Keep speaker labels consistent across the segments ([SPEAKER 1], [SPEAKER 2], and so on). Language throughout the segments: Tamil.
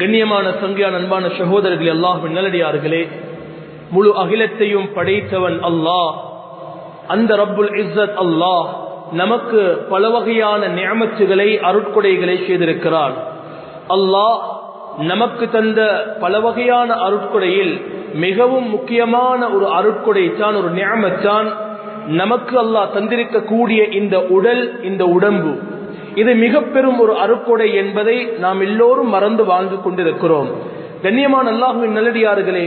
[SPEAKER 1] கண்ணியமான சங்கியான அன்பான சகோதரர்கள் அல்லாஹின் நல்லடியார்களே முழு அகிலத்தையும் படைத்தவன் அல்லாஹ் அந்த ரப்புல் இஸ்ஸத் அல்லாஹ் நமக்கு பல வகையான நியமச்சுகளை அருட்கொடைகளை செய்திருக்கிறான். அல்லாஹ் நமக்கு தந்த பல வகையான அருட்கொடையில் மிகவும் முக்கியமான ஒரு அருட்கொடை தான் ஒரு நியமச்சான் நமக்கு அல்லாஹ் தந்திருக்கக்கூடிய இந்த உடல் இந்த உடம்பு. இது மிக பெரும் ஒரு அருட்கொடை என்பதை நாம் எல்லோரும் மறந்து வாழ்ந்து கொண்டிருக்கிறோம். கண்ணியமான அல்லாஹுவின் நல்லடியார்களே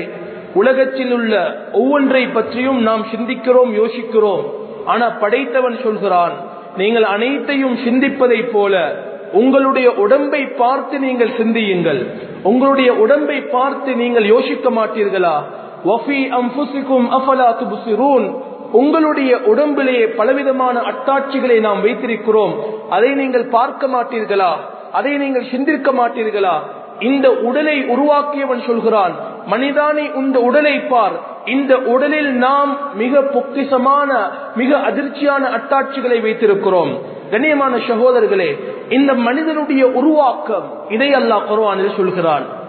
[SPEAKER 1] உலகத்தில் உள்ள ஒவ்வொன்றை பற்றியும் நாம் சிந்திக்கிறோம் யோசிக்கிறோம். ஆனா படைத்தவன் சொல்கிறான் நீங்கள் அனைத்தையும் சிந்திப்பதைப் போல உங்களுடைய உடம்பை பார்த்து நீங்கள் சிந்தியுங்கள். உங்களுடைய உடம்பை பார்த்து நீங்கள் யோசிக்க மாட்டீர்களா? உங்களுடைய உடம்பிலேயே பலவிதமான அட்டாட்சிகளை நாம் வைத்திருக்கிறோம். அதை நீங்கள் பார்க்க மாட்டீர்களா? அதை நீங்கள் சிந்திக்க மாட்டீர்களா? இந்த உடலை உருவாக்கியவன் சொல்கிறான் மனிதானே இந்த உடலை பார். இந்த உடலில் நாம் மிக பொக்கிசமான மிக அதிர்ச்சியான அட்டாட்சிகளை வைத்திருக்கிறோம். கண்ணியமான சகோதரர்களே இந்த மனிதனுடைய உருவாக்கம் இதை அல்லாஹ் குர்ஆனில் சொல்கிறான்.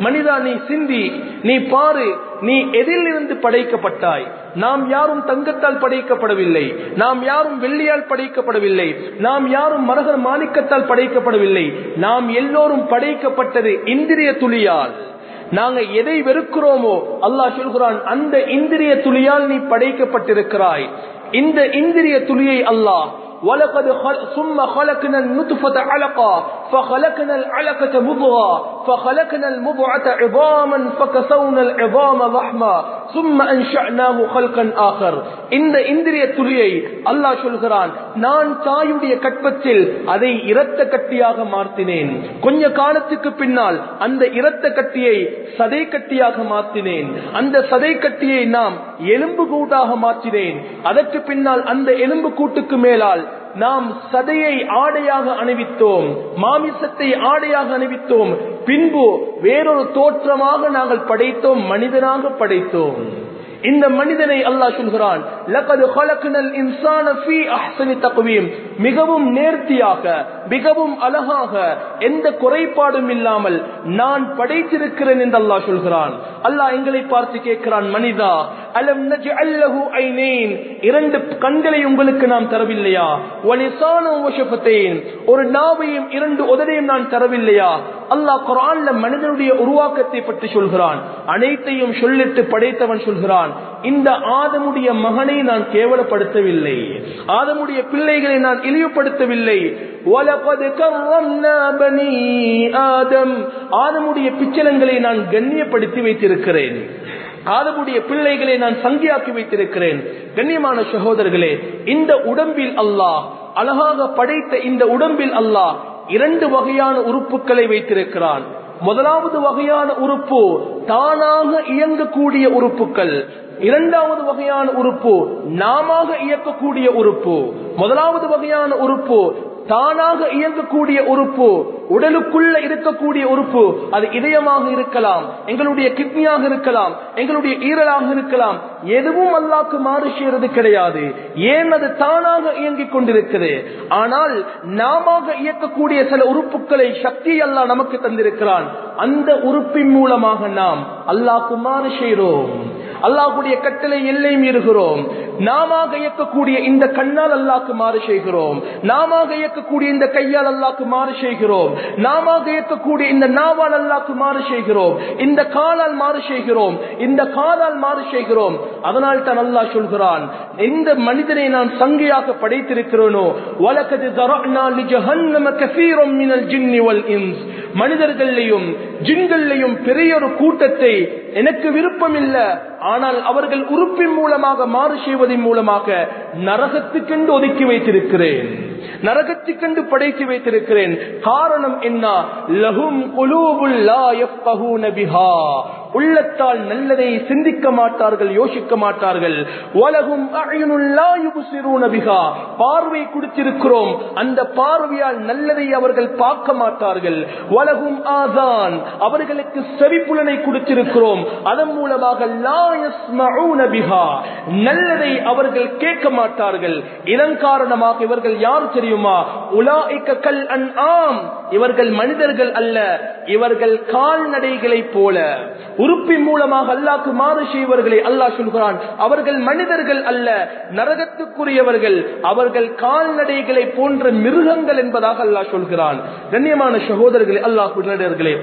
[SPEAKER 1] மனிதா நீ சிந்தி நீ பாரு நீ எதிலிருந்து படைக்கப்பட்டாய்? நாம் யாரும் தங்கத்தால் படைக்கப்படவில்லை. நாம் யாரும் வெள்ளியால் படைக்கப்படவில்லை. நாம் யாரும் மரகர் மாணிக்கத்தால் படைக்கப்படவில்லை. நாம் எல்லோரும் படைக்கப்பட்டது இந்திரிய துளியால். நாங்க எதை வெறுக்கிறோமோ அல்லாஹ் சொல்கிறான் அந்த இந்திரிய துளியால் நீ படைக்கப்பட்டிருக்கிறாய். இந்த இந்திரிய துளியை அல்லாஹ் ولقد خل... ثم خلقنا النطفة علقة فخلقنا العلقة مضغة فخلقنا المضغة عظاما فكسونا العظام لحما ثم أنشأناه خلقا آخر இந்த இந்திரிய துளியை அல்லாஹ் சொல்கிறான் நான் தாயுடைய கற்பத்தில் அதை இரத்த கட்டியாக மாற்றினேன் கொஞ்ச காலத்துக்கு பின்னால் அந்த இரத்த கட்டியை சதை கட்டியாக மாற்றினேன் அந்த சதை கட்டியை நாம் எலும்பு கூட்டாக மாற்றினேன் அதற்கு பின்னால் அந்த எலும்பு கூட்டுக்கு மேலால் நாம் சதையை ஆடையாக அணிவித்தோம் மாமிசத்தை ஆடையாக அணிவித்தோம் பின்பு வேறொரு தோற்றமாக நாங்கள் படைத்தோம் மனிதனாக படைத்தோம். இந்த மனிதனை அல்லாஹ் சொல்கிறான் மிகவும் நேர்த்தியாக மிகவும் அழகாக எந்த குறைபாடும் இல்லாமல் நான் படைத்திருக்கிறேன் என்று அல்லாஹ் சொல்கிறான். அல்லாஹ் எங்களை பார்த்து கேட்கிறான் மனிதா அலம் அல்லஹு ஐனேன்? இரண்டு கண்களை உங்களுக்கு நாம் தரவில்லையா? ஒரு நாவையும் இரண்டு உதடையும் நான் தரவில்லையா? அல்லாஹ் குரான்ல மனிதனுடைய உருவாக்கத்தை பற்றி சொல்கிறான். அனைத்தையும் சொல்லிட்டு படைத்தவன் சொல்கிறான். இந்த ஆதமுடைய மகனை நான் கேவலப்படுத்தவில்லை. ஆதமுடைய பிள்ளைகளை நான் இழிவுபடுத்தவில்லை. ஆதமுடைய பிச்சலங்களை நான் கண்ணியப்படுத்தி வைத்திருக்கிறேன். ஆதமுடைய பிள்ளைகளை நான் சங்கியாக்கி வைத்திருக்கிறேன். கண்ணியமான சகோதரர்களே இந்த உடம்பில் அல்லாஹ் அழகாக படைத்த இந்த உடம்பில் அல்லாஹ் இரண்டு வகையான உறுப்புகளை வைத்திருக்கிறான். முதலாவது வகையான உறுப்பு தானாக இயங்கக்கூடிய உறுப்புகள். இரண்டாவது வகையான உறுப்பு நாம இயக்கக்கூடிய உறுப்பு. முதலாவது வகையான உறுப்பு தானாக இயங்கக்கூடிய உறுப்பு உடலுக்குள்ள இருக்கக்கூடிய உறுப்பு அது இதயமாக இருக்கலாம் எங்களுடைய கிட்னியாக இருக்கலாம் எங்களுடைய ஈரலாக இருக்கலாம் எதுவும் அல்லாக்கு மாறு செய்யறது கிடையாது. ஏன் அது தானாக இயங்கிக் கொண்டிருக்கிறது ஆனால் நாம இயக்கக்கூடிய சில உறுப்புகளை சக்தி அல்லா நமக்கு தந்திருக்கிறான். அந்த உறுப்பின் மூலமாக நாம் அல்லாக்கு மாறு செய்கிறோம். அல்லாஹுடைய கட்டளை எல்லை மீறுகிறோம் நாம இயக்கக்கூடிய இந்த கண்ணால் அல்லாக்கு மாறு செய்கிறோம். நாம இயக்கக்கூடிய இந்த கையால் அல்லாக்கு மாறு செய்கிறோம். நாம இயக்கக்கூடிய இந்த நாவால் அல்லாக்கு மாறு செய்கிறோம். இந்த காலால் மாறு செய்கிறோம். இந்த காலால் மாறு செய்கிறோம். அதனால் தான் அல்லா சொல்கிறான் இந்த மனிதனை நான் சங்கையாக படைத்திருக்கிறேனோ வழக்கது மனிதர்களையும் ஜின்களையும் பெரிய ஒரு கூட்டத்தை எனக்கு விருப்பம் இல்லை ஆனால் அவர்கள் உறுப்பின் மூலமாக மாறு செய்வதன் மூலமாக நரகத்துக்கென்று ஒதுக்கி வைத்திருக்கிறேன். நரகத்துக்கென்று படைத்து வைத்திருக்கிறேன். காரணம் என்ன? லகும் பிஹா. உள்ளத்தால் நல்லதை சிந்திக்க மாட்டார்கள் யோசிக்க மாட்டார்கள். உலகும் பார்வை கொடுத்திருக்கிறோம். அந்த பார்வையால் நல்லதை அவர்கள் பார்க்க மாட்டார்கள். உலகும் ஆதான் அவர்களுக்கு செவிப்புலனை கொடுத்திருக்கிறோம். அதன் மூலமாக பிஹா. நல்லதை அவர்கள் கேட்க மாட்டார்கள். மாட்டார்கள். இதன் காரணமாக இவர்கள் யார் தெரியுமா? உலாஇக்க கல் அன் ஆம். இவர்கள் மனிதர்கள் அல்ல. இவர்கள் கால்நடைகளை போல. உறுப்பின் மூலமாக அல்லாக்கு மாறு செய்வர்களை அல்லாஹ் சொல்கிறான். அவர்கள் மனிதர்கள் அல்ல நரகத்துக்குரியவர்கள். அவர்கள் கால்நடைகளை போன்ற மிருகங்கள் என்பதாக அல்லாஹ் சொல்கிறான். கண்ணியமான சகோதரர்களே அல்லாஹ் குடிநடர்களே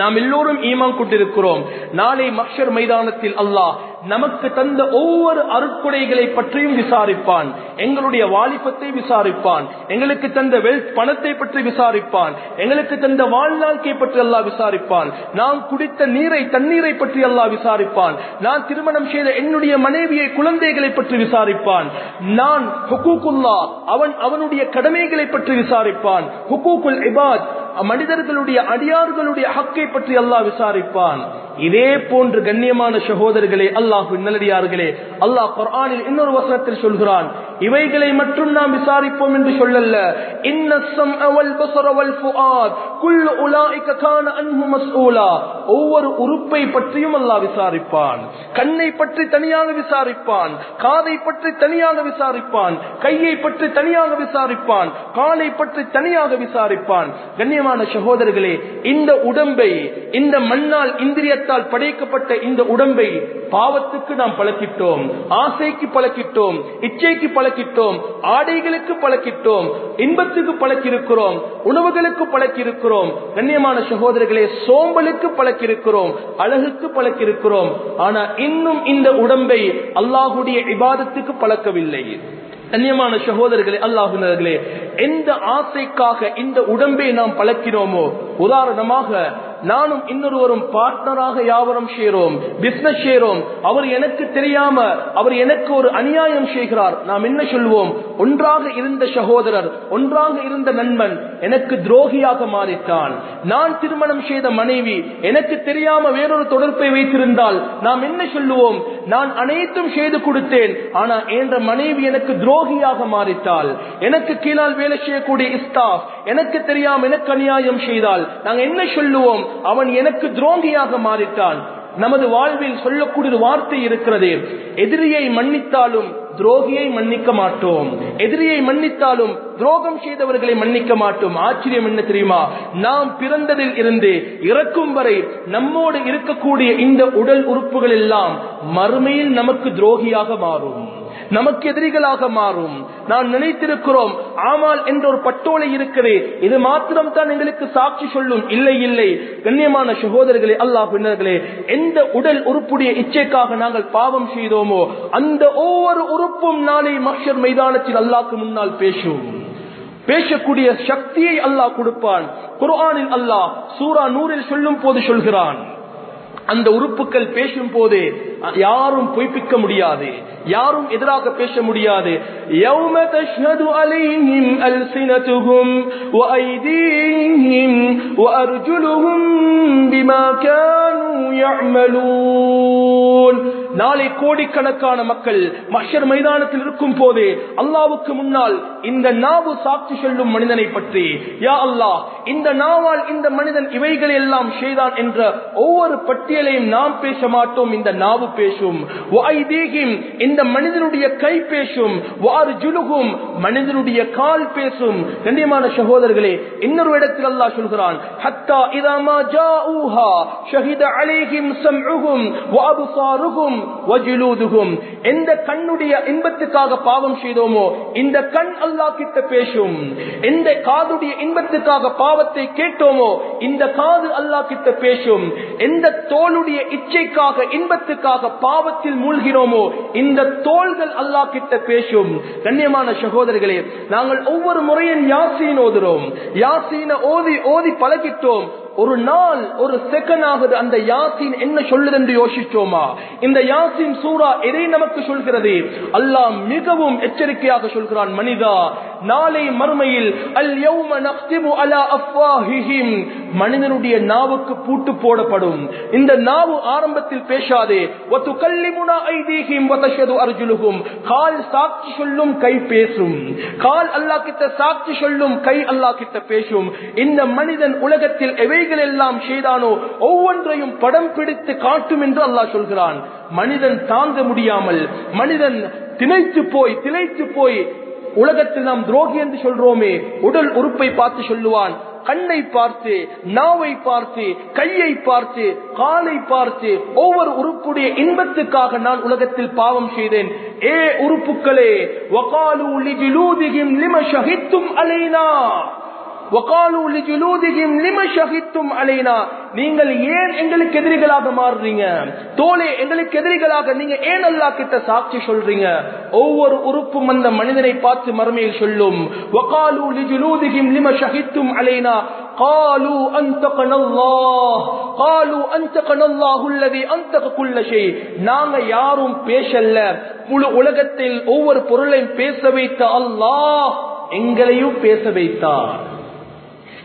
[SPEAKER 1] நாம் எல்லோரும் ஈமான் கொண்டிருக்கிறோம். நாளை மக்ஷர் மைதானத்தில் அல்லாஹ் நமக்கு தந்த ஒவ்வொரு அருட்கொடைகளை பற்றியும் விசாரிப்பான். எங்களுடைய வாலிபத்தை விசாரிப்பான். எங்களுக்கு தந்த வெல்த் பணத்தை பற்றி விசாரிப்பான். எங்களுக்கு தந்த வாழ்நாள்கை பற்றி அல்லாஹ் விசாரிப்பான். நாம் குடித்த நீரை தண்ணீரை பற்றி அல்லாஹ் விசாரிப்பான். நான் திருமணம் செய்த என்னுடைய மனைவியை குழந்தைகளை பற்றி விசாரிப்பான். நான் ஹுகூக்குல்லா அவன் அவனுடைய கடமைகளை பற்றி விசாரிப்பான். ஹுகூக்குல் இபாத் மனிதர்களுடைய அடியார்களுடைய ஹக்கை பற்றி அல்லாஹ் விசாரிப்பான். இதே போன்று கண்ணியமான சகோதரர்களே அல்லாஹ் நல்லடியார்களே அல்லாஹ் குரானில் இன்னொரு வசனத்தில் சொல்கிறான் இவைகளை மட்டும் நாம் விசாரிப்போம் என்று சொல்லல்ல. இன்னசம் அவல் பசரவல் ஃபுஆத் குல் உலாயிக கான அன்ஹு மஸ்ஊலா ஒவ்வொரு உறுப்பை பற்றியும் அல்லாஹ் விசாரிப்பான். கண்ணை பற்றி தனியாக விசாரிப்பான். காதை பற்றி தனியாக விசாரிப்பான். கையை பற்றி தனியாக விசாரிப்பான். காலை பற்றி தனியாக விசாரிப்பான். கண்ணியமான சகோதரர்களே இந்த உடம்பை இந்த மண்ணால் இந்திரியத்தால் படைக்கப்பட்ட இந்த உடம்பை பாவத்துக்கு நாம் பழக்கிட்டோம். ஆசைக்கு பழக்கிட்டோம். இச்சைக்கு பழக்கிட்டோம் ஆடைகளுக்கு பழக்கிட்டோம் இன்பத்துக்கு பழக்கிருக்கிறோம் உணவுகளுக்கு பழக்கிருக்கிறோம் கண்ணியமான சகோதரர்களே சோம்பலுக்கு பழக்கிருக்கிறோம் அழகுக்கு பழக்கிருக்கிறோம் ஆனா இன்னும் இந்த உடம்பை அல்லாஹுடைய இபாதத்துக்கு பழக்கவில்லை. கண்ணியமான சகோதரர்களே அல்லாஹுனர்களே எந்த ஆசைக்காக இந்த உடம்பை நாம் பழக்கினோமோ உதாரணமாக நானும் இன்னொருவரும் பார்ட்னராக யாவரும் செய்கிறோம் பிசினஸ் செய்கிறோம் அவர் எனக்கு தெரியாம அவர் எனக்கு ஒரு அநியாயம் செய்கிறார். நாம் என்ன சொல்வோம்? ஒன்றாக இருந்த சகோதரர் ஒன்றாக இருந்த நண்பன் எனக்கு துரோகியாக மாறிட்டான். நான் திருமணம் செய்த மனைவி எனக்கு தெரியாம வேறொரு தொடர்பை வைத்திருந்தால் நாம் என்ன சொல்லுவோம்? நான் அனைத்தும் செய்து கொடுத்தேன் ஆனா என்ற மனைவி எனக்கு துரோகியாக மாறிட்டால் எனக்கு கீழால் வேலை செய்யக்கூடிய இஸ்தாப் எனக்கு தெரியாம எனக்கு அநியாயம் செய்தால் நாங்க என்ன சொல்லுவோம்? அவன் எனக்கு துரோகியாக மாறிட்டான். நமது வாழ்வில் சொல்லக்கூடிய வார்த்தை இருக்கிறது. எதிரியை மன்னித்தாலும் துரோகியை மன்னிக்க மாட்டோம். எதிரியை மன்னித்தாலும் துரோகம் செய்தவர்களை மன்னிக்க மாட்டோம். ஆச்சரியம் என்ன தெரியுமா? நாம் பிறந்ததில் இருந்து இறக்கும் வரை நம்மோடு இருக்கக்கூடிய இந்த உடல் உறுப்புகள் எல்லாம் மறுமையில் நமக்கு துரோகியாக மாறும். நமக்கு எதிரிகளாக மாறும். நான் நினைத்திருக்கிறோம் ஆமால் என்ற ஒரு பட்டோலை இருக்கிறது இது மாத்திரம் தான் எங்களுக்கு சாட்சி சொல்லும். இல்லை இல்லை. கண்ணியமான சகோதரர்களே அல்லாஹ் பின்னர்களே எந்த உடல் உறுப்புடைய இச்சைக்காக நாங்கள் பாவம் செய்தோமோ அந்த ஒவ்வொரு உறுப்பும் நாளை மஷர் மைதானத்தில் அல்லாக்கு முன்னால் பேசும். பேசக்கூடிய சக்தியை அல்லாஹ் கொடுப்பான். குர்ஆனில் அல்லாஹ் சூரா நூறில் சொல்லும் போது சொல்கிறான். அந்த உறுப்புகள் பேசும் போது யாரும் பொய்ப்பிக்க முடியாது யாரும் எதிராக பேச முடியாது. يوم تشهد عليهم ألسنتهم وأيديهم وأرجلهم بما كانوا يعملون நாளை கோடிக்கணக்கான மக்கள் மஷர் மைதானத்தில் இருக்கும் போது அல்லாவுக்கு முன்னால் இந்த நாவு சாட்சி சொல்லும் மனிதனை பற்றி யா அல்லாஹ் இந்த நாவால் இந்த மனிதன் இவைகளை எல்லாம் செய்தான் என்ற ஒவ்வொரு பட்டியலையும் நாம் பேச மாட்டோம் இந்த நாவு பேசும். இந்த மனிதனுடைய கை பேசும். வாறு ஜுலுகும் மனிதனுடைய கால் பேசும். கண்ணியமான சகோதரர்களே இன்னொரு இடத்தில் அல்லாஹ் சொல்கிறான் ஹத்தா இதாமா ஜாஊஹா ஷஹித அலைஹிம் சம்உஹும் வஅப்சாருஹும் வஜிலூதுகும் எந்த கண்ணுடைய இன்பத்துக்காக பாவம் செய்தோமோ இந்த கண் அல்லாஹ் கிட்ட பேசும். எந்த காதுடைய இன்பத்துக்காக பாவத்தை கேட்டோமோ இந்த காது அல்லாஹ் கிட்ட பேசும். எந்த தோளுடைய இச்சைக்காக இன்பத்துக்காக பாவத்தில் மூழ்கிறோமோ இந்த தோள்கள் அல்லாஹ் கிட்ட பேசும். கண்ணியமான சகோதரர்களே நாங்கள் ஒவ்வொரு முறையும் யாசீன் ஓதுறோம். யாசீன ஓதி ஓதி பழகிட்டோம். ஒரு நாள் ஒரு செகண்ட் ஆகுது அந்த யாசின் என்ன சொல்லுது என்று யோசிச்சோமா? இந்த யாசின் சூரா எதை நமக்கு சொல்கிறது? அல்லாஹ் மிகவும் எச்சரிக்கையாக சொல்கிறான் மனிதா நாளை மறுமையில் அல் யௌம நக்திமு அலா அஃப்வாஹிஹிம். மனிதனுடைய நாவுக்கு பூட்டு போடப்படும். இந்த நாவு ஆரம்பத்தில் பேசாதே. வத்துகல்லிமுனா ஐதீஹிம் வதஷது அர்ஜுலுஹும். கால் சாட்சி சொல்லும் கை பேசும். கால் அல்லாஹ் கிட்ட சாட்சி சொல்லும் கை அல்லாஹ் கிட்ட பேசும். இந்த மனிதன் உலகத்தில் எவைகள் எல்லாம் செய்தானோ ஒவ்வொன்றையும் படம் பிடித்து காட்டும் என்று அல்லாஹ் சொல்கிறான். மனிதன் தாங்க முடியாமல் மனிதன் திளைத்து போய் திளைத்து போய் உலகத்தில் நாம் துரோகி என்று சொல்றோமே உடல் உறுப்பை பார்த்து சொல்லுவான். கண்ணை பார்த்து நாவை பார்த்து கையை பார்த்து காலை பார்த்து ஒவ்வொரு உறுப்புடைய இன்பத்துக்காக நான் உலகத்தில் பாவம் செய்தேன். ஏ உறுப்புகளே வகாலு லிம ஷஹித்தும் அலைனா. وقالوا لجلودهم لما شهدتم علينا நீங்கள் ஏன் எங்களுக்கு எதிரிகளாக மாறுறீங்க தோலே எங்களுக்கு எதிரிகளாக நீங்க ஏன் அல்லா கிட்ட சாட்சி சொல்றீங்க ஒவ்வொரு உறுப்பும் அந்த மனிதனை பார்த்து மறுமையில் சொல்லும் وقالوا لجلودهم لما شهدتم علينا قالوا انتقنا الله قالوا انتقنا الله الذي انتق كل شيء நாங்க யாரும் பேசல முழு உலகத்தில் ஒவ்வொரு பொருளையும் பேச வைத்த அல்லாஹ் எங்களையும் பேச வைத்தார்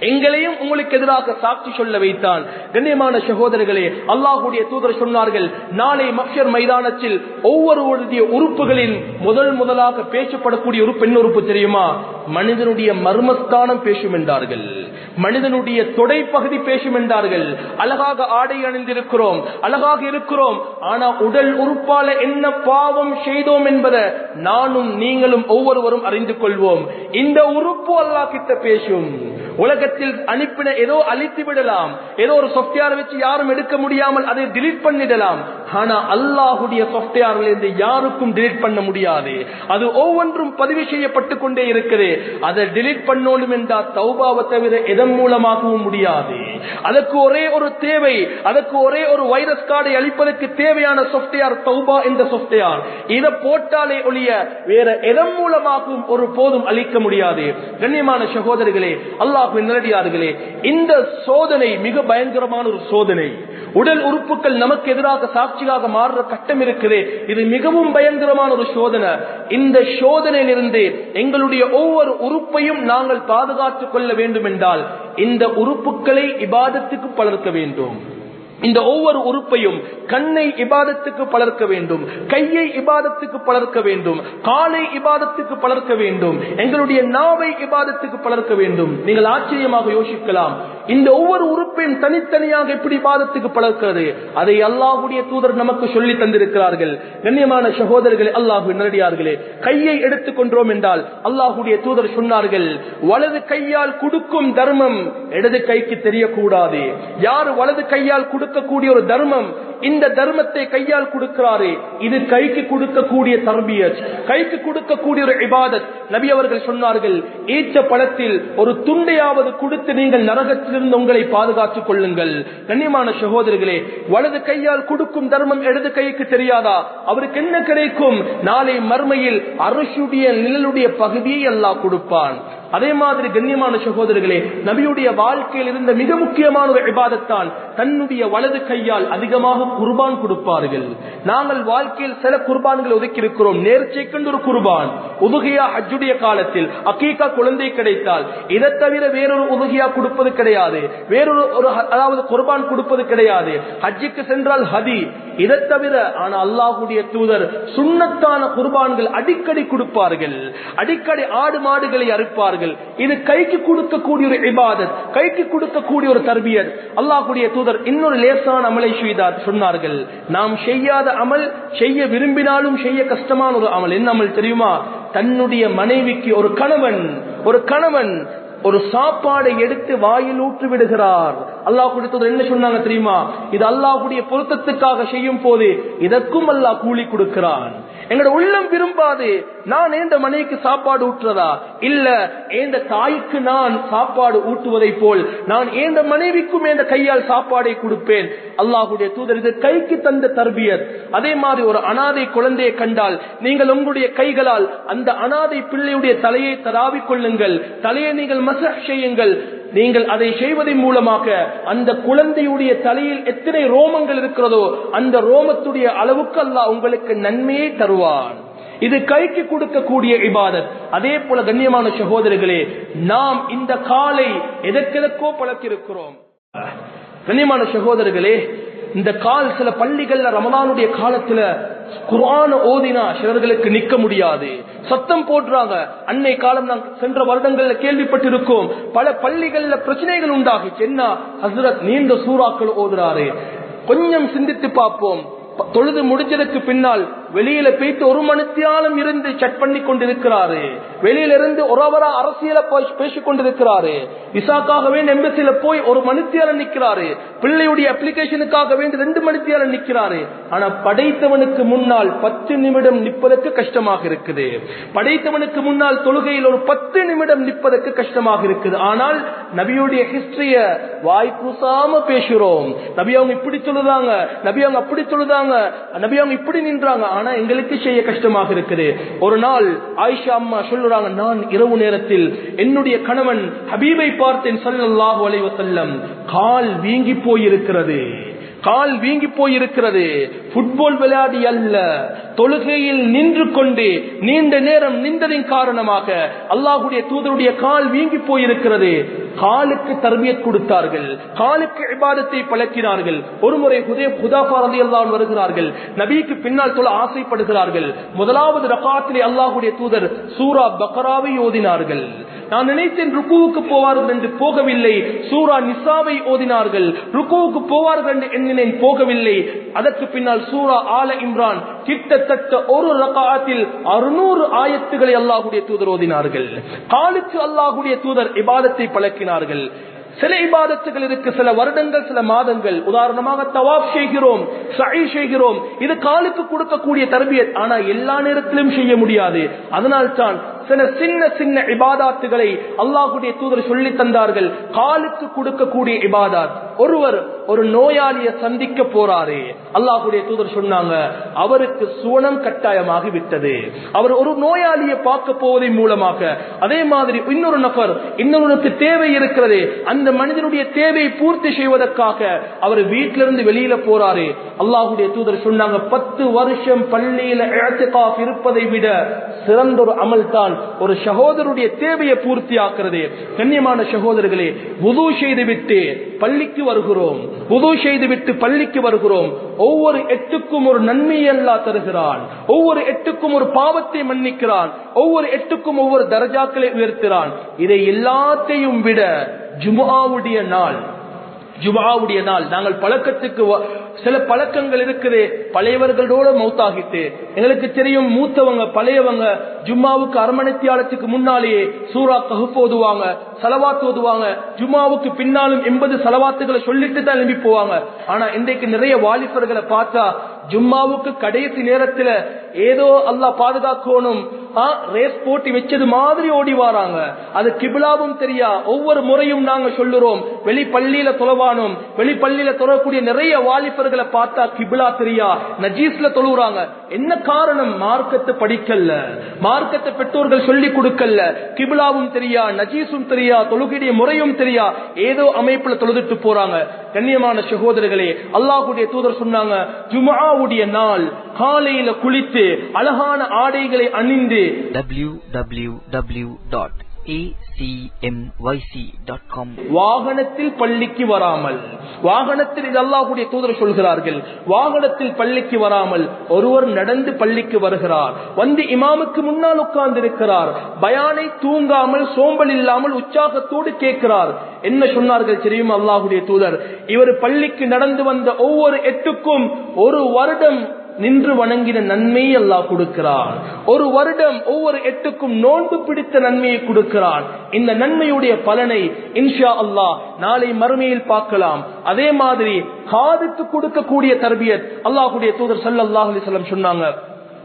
[SPEAKER 1] எங்களையும் உங்களுக்கு எதிராக சாட்சி சொல்ல வைத்தான். கண்ணியமான சகோதரர்களே அல்லாஹுடைய தூதர் சொன்னார்கள் நாளை மக்ஷர் மைதானத்தில் ஒவ்வொருவருடைய உறுப்புகளின் முதல் முதலாக பேசப்படக்கூடிய ஒரு பெண் உறுப்பு தெரியுமா? மனிதனுடைய மர்மஸ்தானம் பேசும் என்றார்கள் மனிதனுடைய தொடை பகுதி பேசும் என்றார்கள் அழகாக ஆடை அணிந்திருக்கிறோம் அழகாக இருக்கிறோம். ஆனா உடல் உறுப்பால என்ன பாவம் செய்தோம் என்பதை நானும் நீங்களும் ஒவ்வொருவரும் அறிந்து கொள்வோம். இந்த உறுப்பு அல்லா கிட்ட பேசும். உலகத்தில் இடத்தில் அனுப்பின ஏதோ அழித்து விடலாம். ஏதோ ஒரு சாப்ட்வேர் வச்சு யாரும் எடுக்க முடியாமல் அதை டிலீட் பண்ணிடலாம். ஆனா அல்லாஹுடைய சாப்ட்வேர்ல இருந்து யாருக்கும் டிலீட் பண்ண முடியாது. அது ஒவ்வொன்றும் பதிவு செய்யப்பட்டு கொண்டே இருக்குது. அதை டிலீட் பண்ணணும் என்றால் தௌபாவை தவிர எதன் மூலமாகவும் முடியாது. அதற்கு ஒரே ஒரு தேவை அதற்கு ஒரே ஒரு வைரஸ் கார்டை அளிப்பதற்கு தேவையான சாப்ட்வேர் தௌபா என்ற சாப்ட்வேர் இதை போட்டாலே ஒழிய வேற எதன் மூலமாகவும் ஒரு போதும் அளிக்க முடியாது. கண்ணியமான சகோதரர்களே அல்லாஹ் நல்லடியார்களே இந்த சோதனை மிக பயங்கரமான ஒரு சோதனை. உடல் உறுப்புகள் நமக்கு எதிராக சாட்சியாக மாறுற கட்டம் இருக்குது இது மிகவும் பயங்கரமான ஒரு சோதனை. இந்த சோதனையிலிருந்து எங்களுடைய ஒவ்வொரு உறுப்பையும் நாங்கள் பாதுகாத்துக் கொள்ள வேண்டும் என்றால் இந்த உறுப்புகளை இபாதத்துக்கு பலர்க்க வேண்டும். இந்த ஒவ்வொரு உறுப்பையும் கண்ணை இபாதத்துக்கு பலர்க்க வேண்டும் கையை இபாதத்துக்கு பலர்க்க வேண்டும் காலை இபாதத்துக்கு பலர்க்க வேண்டும் எங்களுடைய நாவை இபாதத்துக்கு பலர்க்க வேண்டும். நீங்கள் ஆச்சரியமாக யோசிக்கலாம் இந்த ஒவ்வொரு உறுப்பையும் தனித்தனியாக எப்படி பாதத்துக்கு பழக்கிறது? அதை அல்லாஹுடைய தூதர் நமக்கு சொல்லி தந்திருக்கிறார்கள். கண்ணியமான சகோதரர்களே அல்லாஹு நேரடியார்களே கையை எடுத்துக் கொண்டோம் என்றால் அல்லாஹுடைய தூதர் சொன்னார்கள் வலது கையால் கொடுக்கும் தர்மம் இடது கைக்கு தெரியக்கூடாது. யார் வலது கையால் கொடுக்கக்கூடிய ஒரு தர்மம் இந்த தர்மத்தை கையால் கொடுக்கிறாரு இது கைக்கு கொடுக்கக்கூடிய தர்பியத் கைக்கு கொடுக்கக்கூடிய ஒரு இபாதத். நபி அவர்கள் சொன்னார்கள் ஈச்ச பழத்தில் ஒரு துண்டையாவது கொடுத்து நீங்கள் இருந்து உங்களை பாதுகாத்துக் கொள்ளுங்கள். கண்ணியமான சகோதரர்களே வலது கையால் கொடுக்கும் தர்மம் இடது கைக்கு தெரியாதா? அவருக்கு என்ன கிடைக்கும்? நாளை மர்மையில் அரசுடைய நிழலுடைய பகுதியை எல்லாம் கொடுப்பான். அதே மாதிரி கண்ணியமான சகோதரர்களே நபியுடைய வாழ்க்கையில் இருந்த மிக முக்கியமான ஒரு விவாதத்தான் தன்னுடைய வலது கையால் அதிகமாக குர்பான் கொடுப்பார்கள். நாங்கள் வாழ்க்கையில் சில குர்பான்களை ஒதுக்கி இருக்கிறோம் நேர்ச்சைக்கென்று ஒரு குர்பான். உதுகியா ஹஜ்ஜுடைய காலத்தில் அக்கீகா குழந்தை கிடைத்தால் இதை தவிர வேறொரு உதுகியா கொடுப்பது கிடையாது. வேறொரு ஒரு அதாவது குர்பான் கொடுப்பது கிடையாது. ஹஜ்ஜுக்கு சென்றால் ஹதி. இதை தவிர ஆனா அல்லாஹுடைய தூதர் சுண்ணத்தான குர்பான்கள் அடிக்கடி கொடுப்பார்கள். அடிக்கடி ஆடு மாடுகளை அறுப்பார்கள். இது கைக்கு கொடுக்கக்கூடிய ஒரு இபாதத் கைக்கு கொடுக்கக்கூடிய ஒரு தர்பியத். அல்லாஹுடைய தூதர் இன்னொரு லேசான அமலை செய்தார் சொன்னார்கள் நாம் செய்யாத அமல் செய்ய விரும்பினாலும் செய்ய கஷ்டமான ஒரு அமல். என்ன அமல் தெரியுமா? தன்னுடைய மனைவிக்கு ஒரு கணவன் ஒரு கணவன் ஒரு சாப்பாடை எடுத்து வாயில் ஊற்று விடுகிறார். அல்லாஹ் கொடுத்தது என்ன சொன்னாங்க தெரியுமா? இது அல்லாஹுடைய பொருத்தத்துக்காக செய்யும் போது இதற்கும் அல்லாஹ் கூலி கொடுக்கிறான். எங்களோட உள்ளம் விரும்பாது. நான் ஏந்த மனைவிக்கு சாப்பாடு ஊற்றுறதா இல்ல ஏந்த தாய்க்கு நான் சாப்பாடு ஊட்டுவதை போல் நான் ஏந்த மனைவிக்கும் ஏந்த கையால் சாப்பாடை கொடுப்பேன். அல்லாஹுடைய தூதர் இது கைக்கு தந்த தர்பியத். அதே மாதிரி ஒரு அனாதை குழந்தையை கண்டால் நீங்கள் உங்களுடைய கைகளால் அந்த அனாதை பிள்ளையுடைய தலையை தராவிக் கொள்ளுங்கள். தலையை நீங்கள் மசஹ் செய்யுங்கள். நீங்கள் அதை செய்வதன் மூலமாக அந்த குழந்தையுடைய தலையில் எத்தனை ரோமங்கள் இருக்கிறதோ அந்த ரோமத்துடைய அளவுக்கு அல்லாஹ் உங்களுக்கு நன்மையை தருவான். இது கைக்கு கொடுக்கக்கூடிய இபாதத். அதே போல கண்ணியமான சகோதரர்களே நாம் இந்த காலை எதற்கெதற்கோ பழக்கிருக்கிறோம் கண்ணியமான சகோதரர்களே இந்த கால் சில பள்ளிகள்ல ரமலானுடைய காலத்துல குர்ஆன ஓதினா சிலர்களுக்கு நிக்க முடியாது. சத்தம் போடுறாங்க. அன்னை காலம் நான் சென்ற வருடங்கள்ல கேள்விப்பட்டிருக்கோம். பல பள்ளிகள்ல பிரச்சனைகள் உண்டாகுச்சு. என்ன? ஹசரத் நீண்ட சூறாக்கள் ஓதுறாரு. கொஞ்சம் சிந்தித்து பார்ப்போம். தொழுது முடிஞ்சதுக்கு பின்னால் வெளியில போயிட்டு ஒரு மணித்தியாலம் இருந்து செட் பண்ணி கொண்டிருக்கிறாரு. வெளியில இருந்து ஒரு அவரா அரசியல போய் பேசிக் கொண்டிருக்கிறாரு. விசாக்காக வேண்டி போய் ஒரு மணித்தியாலம் நிக்கிறாரு. பிள்ளையுடைய அப்ளிகேஷனுக்காக வேண்டி ரெண்டு மணித்தியாலம் நிக்கிறாரு. ஆனா படைத்தவனுக்கு முன்னால் பத்து நிமிடம் நிற்பதற்கு கஷ்டமாக இருக்குது. படைத்தவனுக்கு முன்னால் தொழுகையில் ஒரு பத்து நிமிடம் நிற்பதற்கு கஷ்டமாக இருக்குது. ஆனால் நபியுடைய ஹிஸ்டரிய வாய் கூசாம பேசுறோம் நபி அவங்க இப்படி சொல்லுதாங்க நபி அவங்க அப்படி சொல்லுதாங்க நபி அவங்க இப்படி நின்றாங்க. ஆனா எங்களுக்கு செய்ய கஷ்டமாக இருக்குது. ஒரு நாள் ஆயிஷா அம்மா சொல்லுறாங்க நான் இரவு நேரத்தில் என்னுடைய கணவன் ஹபீபை பார்த்தேன் ஸல்லல்லாஹு அலைவசல்லம் கால் வீங்கி போயிருக்கிறது. கால் வீங்கி போயிருக்கிறது. ஃபுட்பால் விளையாடி அல்ல. தொழுகையில் நின்று கொண்டு நீண்ட நேரம் நின்றதின் காரணமாக அல்லாஹுடைய தூதருடைய கால் வீங்கி போயிருக்கிறது. காலுக்கு தர்மியத் கொடுத்தார்கள். காலுக்கு இபாதத்தை பழக்கினார்கள். ஒருமுறை புதிய ஹுதாஃபா ரலியல்லாஹு வருகிறார்கள். நபிக்கு பின்னால் தொழ ஆசைப்படுகிறார்கள். முதலாவது ரகாத்திலே அல்லாஹுடைய தூதர் சூரா பக்ராவை ஓதினார்கள். நான் நினைத்தேன் ருக்குவுக்கு போவார்கள் என்று போகவில்லை. சூரா நிசாவை ஓதினார்கள். ருக்குவுக்கு போவார்கள் என்று எண்ணினேன் போகவில்லை. அதற்கு பின்னால் சூரா ஆல இம்ரான் கிட்டத்தட்ட ஒரு ரகாத்தில் அறுநூறு ஆயத்துக்களை அல்லாஹுடைய தூதர் ஓதினார்கள். காலுக்கு அல்லாஹுடைய தூதர் இபாதத்தை பழக்கினார்கள். சில இபாதத்துகள் இருக்கு சில வருடங்கள் சில மாதங்கள். உதாரணமாக தவாப் செய்கிறோம் சை செய்கிறோம். இது காலுக்கு கொடுக்கக்கூடிய தரபியத். ஆனா எல்லா நேரத்திலும் செய்ய முடியாது. அதனால் தான் சில சின்ன சின்ன இபாதாத்துகளை அல்லாஹுடைய தூதர் சொல்லி தந்தார்கள். காலுக்கு கொடுக்கக்கூடிய இபாதாத். ஒருவர் ஒரு நோயாளியை சந்திக்க போறாரு. அல்லாஹுடைய தூதர் சொன்னாங்க அவருக்கு சுவனம் கட்டாயமாகி விட்டது அவர் ஒரு நோயாளியை பார்க்க போவதன் மூலமாக அதே மாதிரி இன்னொரு நபர் இன்னொருக்கு தேவை இருக்கிறது அந்த மனிதனுடைய தேவையை பூர்த்தி செய்வதற்காக அவர் வீட்டிலிருந்து வெளியில போறாரு. அல்லாஹுடைய தூதர் சொன்னாங்க பத்து வருஷம் பள்ளியில இழத்துக்காக இருப்பதை விட சிறந்த ஒரு அமல் தான் ஒரு சகோதரருடைய தேவையை பூர்த்தி ஆக்குறது கண்ணியமான சகோதரர்களே உது செய்து விட்டு பள்ளிக்கு வருகிறோம். உது செய்து விட்டு பள்ளிக்கு வருகிறோம். ஒவ்வொரு எட்டுக்கும் ஒரு நன்மையை தருகிறான். ஒவ்வொரு எட்டுக்கும் ஒரு பாவத்தை மன்னிக்கிறான். ஒவ்வொரு எட்டுக்கும் ஒவ்வொரு தரஜாக்களை உயர்த்துகிறான். இதை எல்லாத்தையும் விட ஜுமாவுடைய நாள் ஜுமாவுடைய நாள். நாங்கள் பழக்கத்துக்கு சில பழக்கங்கள் இருக்குது. பழையவர்களோட மௌத்தாகிட்டு எங்களுக்கு தெரியும் மூத்தவங்க பழையவங்க ஜும்மாவுக்கு அரமணித்தியாலத்துக்கு முன்னாலேயே சூறா கஹுப் ஓதுவாங்க செலவாத்து ஓதுவாங்க. ஜும்மாவுக்கு பின்னாலும் எண்பது சலவாத்துகளை சொல்லிட்டு தான் எழுப்பி போவாங்க. ஆனா இன்றைக்கு நிறைய வாலிபர்களை பார்த்தா ஜும்மாவுக்கு கடைசி நேரத்துல ஏதோ அல்லாஹ் பாதுகாக்கணும். ரேஸ் போட்டி வச்சது மாதிரி ஓடி வராங்க. அது கிபிலாவும் தெரியா? ஒவ்வொரு முறையும் நாங்க சொல்லுறோம். வெளி பள்ளியில தொலைவானோம் வெளி பள்ளியில தொழக்கூடிய நிறைய வாலிபர்களை பார்த்தா கிபிலா தெரியா? நஜீஸ்ல தொழுறாங்க என்ன காரணம்? மார்க்கத்தை படிக்கல மார்க்கத்தை பெற்றோர்கள் சொல்லி கொடுக்கல கிபிலாவும் தெரியா? நஜீஸும் தெரியா? தொழுகிடைய முறையும் தெரியா? ஏதோ அமைப்புல தொழுதுட்டு போறாங்க. கண்ணியமான சகோதரர்களே அல்லாஹுடைய தூதர் சொன்னாங்க ஜுமாவுடைய நாள் காலையில குளித்து அழகான ஆடைகளை அணிந்து
[SPEAKER 2] www.acmyc.com
[SPEAKER 1] வாகனத்தில் பள்ளிக்கு வராமல் வாகனத்தில் இது அல்லாஹ்வுடைய தூதர் சொல்கிறார்கள் வாகனத்தில் பள்ளிக்கு வராமல் ஒருவர் நடந்து பள்ளிக்கு வருகிறார் வந்து இமாமுக்கு முன்னால் உட்கார்ந்து இருக்கிறார் பயானை தூங்காமல் சோம்பல் இல்லாமல் உற்சாகத்தோடு கேட்கிறார். என்ன சொன்னார்கள் தெரியும் அல்லாஹ்வுடைய தூதர்? இவர் பள்ளிக்கு நடந்து வந்த ஒவ்வொரு எட்டுக்கும் ஒரு வருடம் நின்று வணங்கின நன்மையை அல்லாஹ் கொடுக்கிறான். ஒரு வருடம் ஒவ்வொரு எட்டுக்கும் நோன்பு பிடித்த நன்மையை கொடுக்கிறான். இந்த நன்மையுடைய பலனை இன்ஷா அல்லாஹ் நாளை மறுமையில் பார்க்கலாம். அதே மாதிரி காதுக்கு கொடுக்கக்கூடிய தர்பியத் அல்லாஹுடைய தூதர் சல்லாஹ் அலிசல்லம் சொன்னாங்க.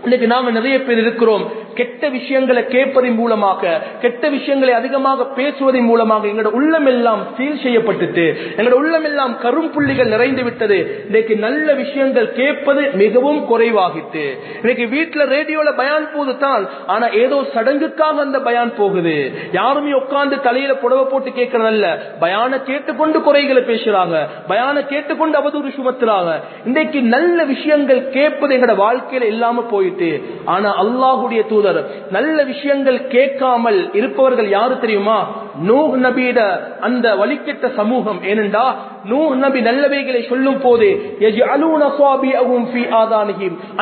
[SPEAKER 1] இன்னைக்கு நாம நிறைய பேர் இருக்கிறோம். கெட்ட விஷயங்களை கேட்பதன் மூலமாக கெட்ட விஷயங்களை அதிகமாக பேசுவதன் மூலமாக எங்களோட உள்ளம் எல்லாம் சீல் செய்யப்பட்டுட்டு எங்களோட உள்ளம் எல்லாம் கரும்புள்ளிகள் நிறைந்து விட்டது. இன்னைக்கு நல்ல விஷயங்கள் கேட்பது மிகவும் குறைவாகிட்டு இன்னைக்கு வீட்டுல ரேடியோல பயான் போது தான் ஆனா ஏதோ சடங்குக்காக அந்த பயான் போகுது. யாருமே உட்கார்ந்து தலையில புடவை போட்டு கேட்கறதல்ல. பயான கேட்டுக்கொண்டு குறைகளை பேசுறாங்க. பயான கேட்டுக்கொண்டு அவதூறு சுமத்துறாங்க. இன்னைக்கு நல்ல விஷயங்கள் கேட்பது எங்களோட வாழ்க்கையில இல்லாம போயிட்டு போயிட்டு ஆனா அல்லாஹுடைய தூதர் நல்ல விஷயங்கள் கேட்காமல் இருப்பவர்கள் யாரு தெரியுமா? நூ நபியிட அந்த வலிக்கெட்ட சமூகம். ஏனென்றா நூ நபி நல்லவைகளை சொல்லும் போது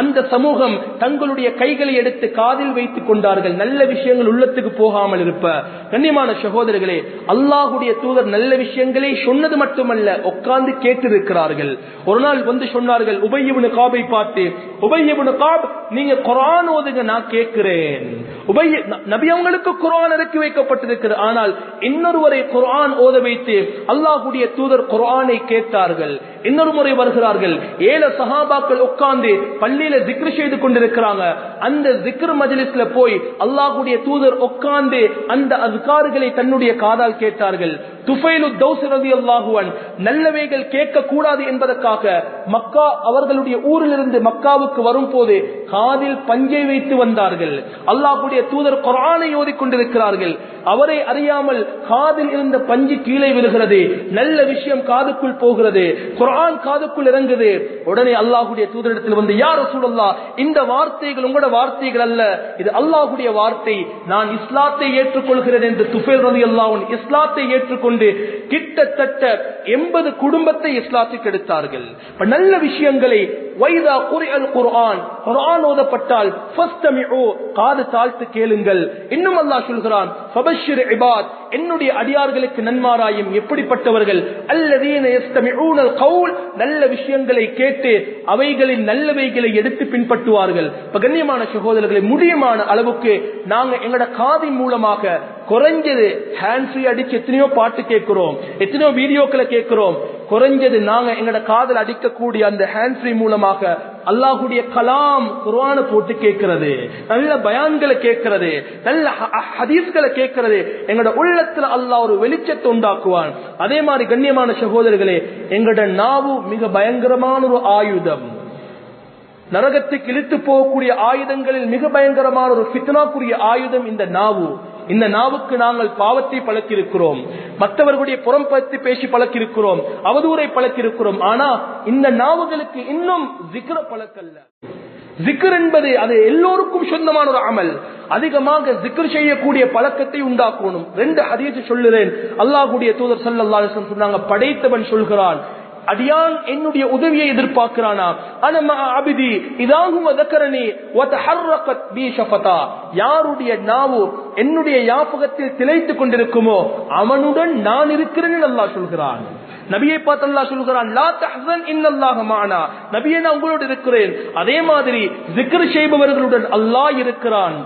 [SPEAKER 1] அந்த சமூகம் தங்களுடைய கைகளை எடுத்து காதில் வைத்துக் கொண்டார்கள். நல்ல விஷயங்கள் உள்ளத்துக்கு போகாமல் இருப்ப. கண்ணியமான சகோதரர்களே அல்லாஹுடைய தூதர் நல்ல விஷயங்களை சொன்னது மட்டுமல்ல உட்கார்ந்து கேட்டிருக்கிறார்கள். ஒரு நாள் வந்து சொன்னார்கள் உபயவனு காபை பார்த்து உபயவனு காப் நீங்க குரான் ஓதுங்க நான் கேட்கிறேன். உபய நபி அவங்களுக்கு குரான் இறக்கி வைக்கப்பட்டிருக்கிறது. ஆனால் இன்னொருவரை குரான் ஓத வைத்து அல்லாஹுடைய தூதர் குரான் கேட்டார்கள். இன்னொரு முறை வருகிறார்கள். ஏழு சஹாபாக்கள் உட்கார்ந்து பள்ளியில ஜிக்ரு செய்து கொண்டிருக்கிறாங்க. அந்த ஜிக்ர் மஜ்லிஸ்ல போய் அல்லாஹுடைய தூதர் உட்கார்ந்து அந்த அஸ்கார்களை தன்னுடைய காதால் கேட்டார்கள். துஃபைலு தௌஸ் ரலியல்லாஹுவன் நல்லவைகள் கேட்க கூடாது என்பதற்காக மக்கா அவர்களுடைய ஊரிலிருந்து மக்காவுக்கு வரும்போது காதில் பஞ்சை வைத்து வந்தார்கள். அல்லாஹுடைய தூதர் குரானை ஓதிக்கொண்டிருக்கிறார்கள் அவரை அறியாமல் காதில் இருந்த பஞ்சு கீழே விழுகிறது. நல்ல விஷயம் காதுக்குள் போகிறது. குரான் காதுக்குள் இறங்குது. உடனே அல்லாஹுடைய தூதரிடத்தில் வந்து யார் சூழல்லா இந்த வார்த்தைகள் உங்களோட வார்த்தைகள் அல்ல. இது அல்லாஹுடைய வார்த்தை. நான் இஸ்லாத்தை ஏற்றுக்கொள்கிறேன் என்று துஃபேல் ரவி அல்லாஹ் இஸ்லாத்தை ஏற்றுக்கொண்டு donde கிட்டத்தட்ட எண்பது குடும்பத்தை இஸ்லாத்துக்கு எடுத்தார்கள். இப்ப நல்ல விஷயங்களை வைதா குரிஅல் குர்ஆன் குர்ஆன் ஓதப்பட்டால் காது தாழ்த்து கேளுங்கள். இன்னும் அல்லாஹ் சொல்கிறான் இபாத் என்னுடைய அடியார்களுக்கு நன்மாராயும் எப்படிப்பட்டவர்கள்? அல்லதீன கவுல் நல்ல விஷயங்களை கேட்டு அவைகளின் நல்லவைகளை எடுத்து பின்பற்றுவார்கள். இப்ப கண்ணியமான சகோதரர்களை முடியுமான அளவுக்கு நாங்க எங்கட காதின் மூலமாக குறைஞ்சது ஹேண்ட் ஃப்ரீ அடிச்சு எத்தனையோ பாட்டு கேட்கிறோம். எத்தனையோ வீடியோக்களை கேட்கிறோம். குறைஞ்சது நாங்க எங்கட காதல் அடிக்கக்கூடிய அந்த ஹேண்ட் ஃப்ரீ மூலமாக அல்லாஹுடைய கலாம் குர்வான போட்டு கேட்கிறது. நல்ல பயான்களை கேட்கிறது. நல்ல ஹதீஸ்களை கேட்கிறது. எங்கட உள்ளத்துல அல்லாஹ் ஒரு வெளிச்சத்தை உண்டாக்குவான். அதே மாதிரி கண்ணியமான சகோதரர்களே எங்கட நாவு மிக பயங்கரமான ஒரு ஆயுதம். நரகத்துக்கு இழுத்து போகக்கூடிய ஆயுதங்களில் மிக பயங்கரமான ஒரு ஃபித்னாக்குரிய ஆயுதம் இந்த நாவு. இந்த நாவுக்கு நாங்கள் பாவத்தை பழக்கியிருக்கிறோம். மற்றவர்களுடைய புறம் பற்றி பேசி பழக்கியிருக்கிறோம். அவதூரை பழக்கியிருக்கிறோம். ஆனா இந்த நாவுகளுக்கு இன்னும் ஜிக்ர பழக்கல்ல. ஜிக்கர் என்பது அது எல்லோருக்கும் சொந்தமான ஒரு அமல். அதிகமாக ஜிக்கர் செய்யக்கூடிய பழக்கத்தை உண்டாக்கணும். ரெண்டு ஹதீஸ் சொல்லுறேன். அல்லாஹுடைய தூதர் ஸல்லல்லாஹு சொன்னாங்க படைத்தவன் சொல்கிறான் அடியான் என்னுடைய உதவியை எதிர்பார்க்கிறானா? அபிதி யாருடைய நாவு என்னுடைய யாபகத்தில் திளைத்துக் கொண்டிருக்குமோ அவனுடன் நான் இருக்கிறேன் என்று அல்லாஹ் சொல்கிறான். நபியை பார்த்து அல்லாஹ் சொல்கிறான் லா தஹ்சன் இன்னல்லாஹ மானா. நபியே நான் உங்களோடு இருக்கிறேன். அதே மாதிரி zikr செய்பவர்களுடன் அல்லாஹ் இருக்கிறான்.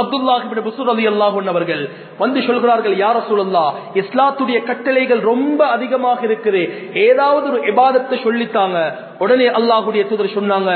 [SPEAKER 1] அப்துல்லாஹ் இப்னு புஸ்ர் ரலியல்லாஹு அவர்கள் வந்து சொல்கிறார்கள் யார ரசூலுல்லாஹ் இஸ்லாத்துடைய கட்டளைகள் ரொம்ப அதிகமாக இருக்குது. ஏதாவது ஒரு இபாதத்தை சொல்லித்தாங்க. உடனே அல்லாஹுடைய தூதர் சொன்னாங்க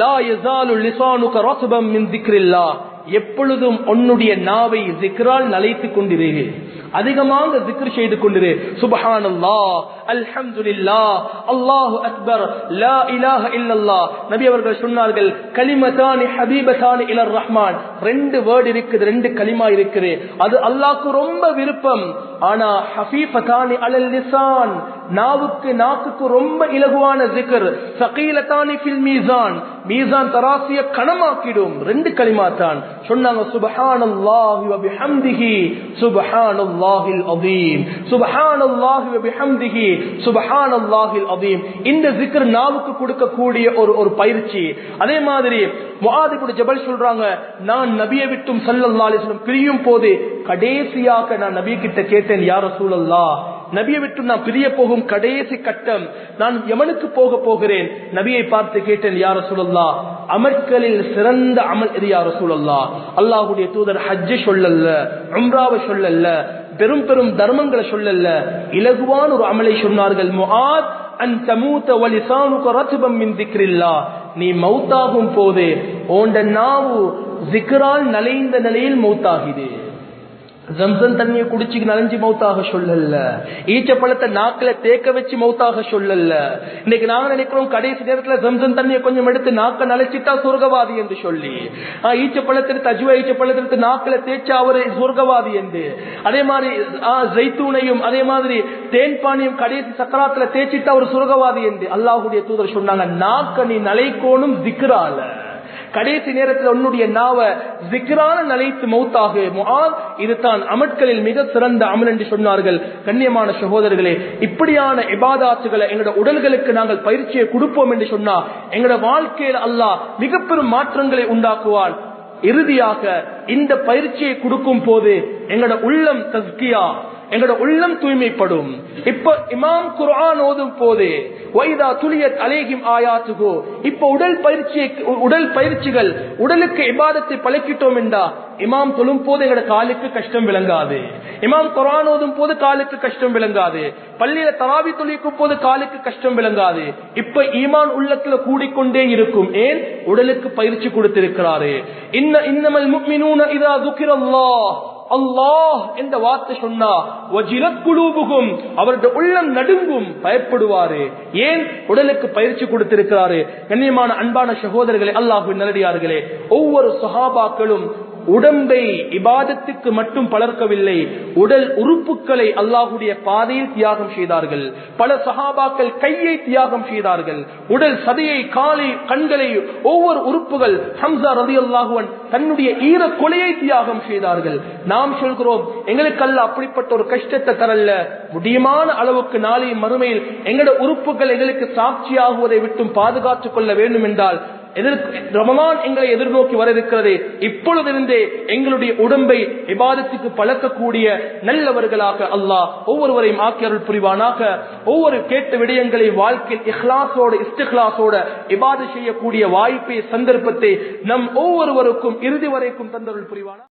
[SPEAKER 1] லா யஸாலு லிசானுக ரத்பம் மின் திக்ரில்லாஹ். எப்பொழுதும் உன்னுடைய நாவை ஜிக்ரால் நலைத்துக் கொண்டிரு. அதிகமாக ஜிக்ர் செய்து கொண்டிரு. சுபஹான் அல்லா அல்ஹம்துலில்லாஹ் அல்லாஹு அக்பர் லா இலாஹ இல்லல்லாஹ். நபி அவர்கள் சொன்னார்கள் கலிமதானி ஹபீபதானி இலர் ரஹ்மான். ரெண்டு வேர்டு இருக்குது ரெண்டு கலிமா இருக்குது. அது அல்லாஹ்க்கு ரொம்ப விருப்பம். ஆனா ஹபீபதானி அலல் லிசான் நாவுக்கு நாக்குக்கு ரொம்ப இலகுவான ஜிக்கர் சகீலதானி பில் மீசான். மீசான் தராசிய கணமாக்கிடும் ரெண்டு கலிமா தான் சொன்னாங்க சுபஹானல்லாஹி வ பிஹம்திஹி சுபஹானல்லாஹில் அதீம் சுபஹானல்லாஹி வ பிஹம்திஹி சுபஹானல்லாஹில் அதீம் இந்த ஜிக்கர் நாவுக்கு கொடுக்கக்கூடிய ஒரு ஒரு பயிற்சி. அதே மாதிரி முஆத் இப்னு ஜபல் சொல்றாங்க நான் நபியை விட்டும் ஸல்லல்லாஹு அலைஹி வஸல்லம் பிரியும் போது கடைசியாக நான் நபி கிட்ட கேட்டேன் யா ரசூலல்லாஹ் நபியை விட்டு நான் பிரிய போகும் கடைசி கட்டம் நான் எமனுக்கு போக போகிறேன். நபியை பார்த்து கேட்டேன் யார சூழல்லா அமற்களில் சிறந்த அமல் இது யார சூழல்லா அல்லாஹுடைய தூதர் ஹஜ்ஜை சொல்லல்ல உம்ராவை சொல்லல்ல பெரும் பெரும் தர்மங்களை சொல்லல்ல. இலகுவான ஒரு அமலை சொன்னார்கள் முஹாத் நீ மௌத்தாகும் போது ஓண்ட நாவு ஜிக்ரால் நலைந்த நிலையில் மௌத்தாகிது. ஜம்சன் தண்ணியை குடிச்சு நனைஞ்சு மௌத்தாக சொல்லல ஈச்சப்பழத்தை பழத்தை தேக்க வச்சு மௌத்தாக சொல்லல இன்னைக்கு நாங்க நினைக்கிறோம் கடைசி நேரத்துல ஜம்சன் தண்ணியை கொஞ்சம் எடுத்து நாக்க நனைச்சிட்டா சொர்க்கவாதி என்று சொல்லி. ஆஹ், அஜுவா ஈச்ச நாக்கில தேய்ச்சா அவரு சொர்க்கவாதி என்று. அதே மாதிரி ஆஹ், அதே மாதிரி தேன்பானியும் கடைசி சக்கராத்துல தேய்ச்சிட்டா ஒரு சொர்க்கவாதி என்று. அல்லாஹுடைய தூதர் சொன்னாங்க நாக்க நீ நலைக்கோணும் திக்ரால. கடைசி நேரத்தில் உன்னுடைய நாவ சிக்கரான நிலைத்து மௌத்தாக முஆத் இதுதான் அமட்களில் மிக சிறந்த அமல் என்று சொன்னார்கள். கண்ணியமான சகோதரர்களே இப்படியான இபாதாத்துகளை எங்களோட உடல்களுக்கு நாங்கள் பயிற்சியை கொடுப்போம் என்று சொன்னா எங்களோட வாழ்க்கையில் அல்லாஹ் மிக பெரும் மாற்றங்களை உண்டாக்குவான். இறுதியாக இந்த பயிற்சியை கொடுக்கும் போது எங்களோட உள்ளம் தஸ்கியா எங்களோட உள்ளம் தூய்மைப்படும். இப்ப இமாம் குரான் ஓதும் போது வைதா துளியத் அலேகிம் ஆயாத்துகோ இப்ப உடல் பயிற்சியை உடல் பயிற்சிகள் உடலுக்கு இபாதத்தை பழக்கிட்டோம் என்றா இமாம் தொழும் போது எங்களோட காலுக்கு கஷ்டம் விளங்காது. இமாம் குரான் ஓதும் போது காலுக்கு கஷ்டம் விளங்காது. பள்ளியில தராவி தொழிக்கும் போது காலுக்கு கஷ்டம் விளங்காது. இப்ப ஈமான் உள்ளத்துல கூடிக்கொண்டே இருக்கும். ஏன்? உடலுக்கு பயிற்சி கொடுத்திருக்கிறாரு. இன்ன இன்னமல் முக்மினூன இதா துக்கிரல்லாஹ். அல்லாஹ் என்ற வார்த்தை சொன்னா குலூபுகும் அவருடைய உள்ளம் நடுங்கும் பயப்படுவாரு. ஏன்? உடலுக்கு பயிற்சி கொடுத்திருக்கிறாரு. கண்ணியமான அன்பான சகோதரர்களே அல்லாஹு நல்லடியார்களே ஒவ்வொரு சஹாபாக்களும் உடம்பை இபாதத்துக்கு மட்டும் பலர்க்கவில்லை உடல் உறுப்புகளை அல்லாஹுடைய பாதையில் தியாகம் செய்தார்கள். பல சகாபாக்கள் கையை தியாகம் செய்தார்கள். உடல் சதையை காலை கண்களை ஒவ்வொரு உறுப்புகள் ஹம்சா ரதி அல்லாஹுவன் தன்னுடைய ஈர கொலையை தியாகம் செய்தார்கள். நாம் சொல்கிறோம் எங்களுக்கு அல்ல அப்படிப்பட்ட ஒரு கஷ்டத்தை தரல்ல. முடியுமான அளவுக்கு நாளை மறுமையில் எங்களோட உறுப்புகள் எங்களுக்கு சாட்சியாகுவதை விட்டும் பாதுகாத்துக் கொள்ள வேண்டும் என்றால் ரமலான் எங்களை எதிர்நோக்கி வர இருக்கிறது இப்பொழுதிருந்தே எங்களுடைய உடம்பை விவாதத்துக்கு பழக்கக்கூடிய நல்லவர்களாக அல்லாஹ் ஒவ்வொருவரையும் ஆக்கியருள் புரிவானாக. ஒவ்வொரு கேட்ட விடயங்களை வாழ்க்கையில் இஹ்லாசோட இஸ்திஹ்லாசோட இபாத செய்யக்கூடிய வாய்ப்பை சந்தர்ப்பத்தை நம் ஒவ்வொருவருக்கும் இறுதி வரைக்கும் தந்தருள் புரிவானா